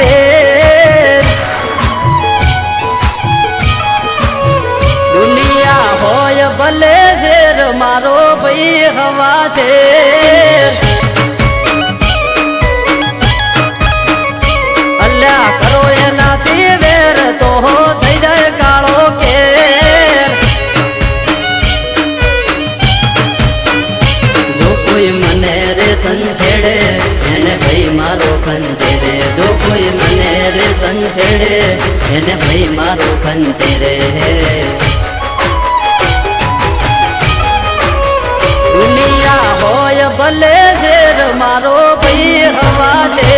Share દુનિયા હોય ભલે શેર મારો ભાઈ હવા શેર અલ્યા કરો એનાથી વેર, તો થઈ જાય કાળો કે કોઈ મને રે સંછેડે એને ભાઈ મારો કંજે દે દો. એને ભાઈ મારો ખંચેરે દુનિયા હોય ભલે મારો ભાઈ હવા શેર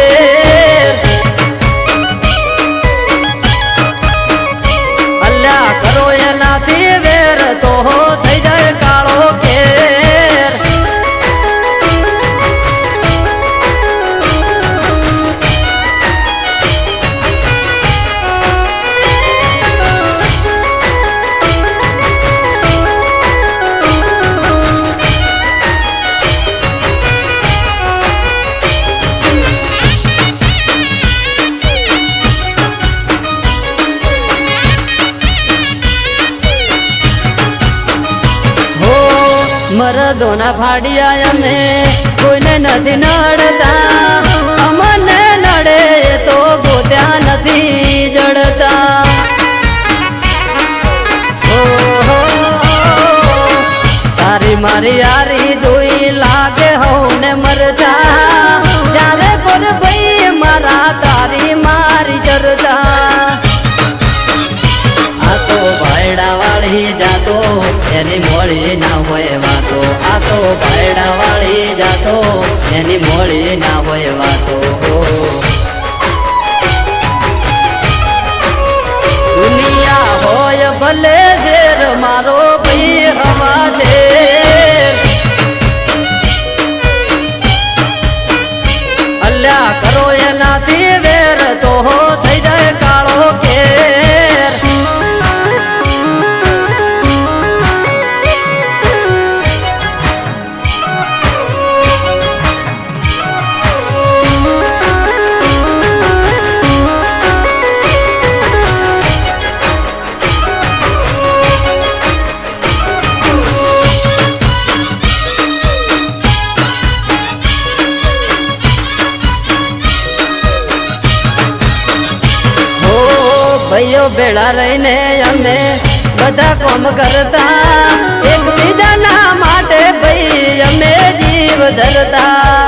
મરદોના ફાડિયા અમે કોઈને નથી નડતા. અમને નડે તો ગોત્યા નથી જડતા. તારી મારી યારી જોઈ લાગે હોને મરજા વાળી જાતો, એની મોળી ના હોય વાતો. આ તો ભાયડા વાળી જાતો, એની મોળી ના હોય વાતો. દુનિયા હોય ભલે ઝેર મારો ભાઈ હવા છે અલ્યા કરો એનાથી વેર, તો થઈ જાય ભાઈઓ ભેળા રહીને અમે બધા કોમ કરતા. એકબીજાના માટે ભાઈ અમે જીવ ધરતા.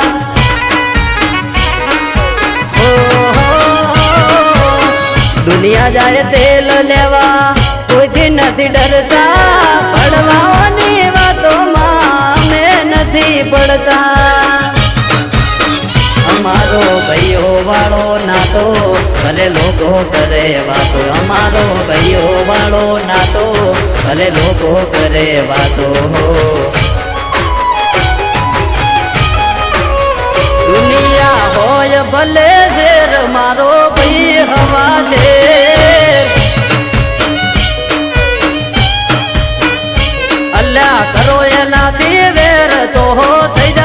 દુનિયા જાય તેલ લેવા, કોઈથી નથી ડરતા. પડવાની વાતોમાં અમે નથી પડતા. ભાઈઓ વાળો નાતો, ભલે લોકો કરે વાતો. અમારો ભાઈઓ વાળો નાતો, ભલે લોકો કરે વાતો. દુનિયા હોય ભલે ઝેર મારો ભાઈ હવા છે. અલ્યા કરો એનાથી વેર, તો થઈ જાય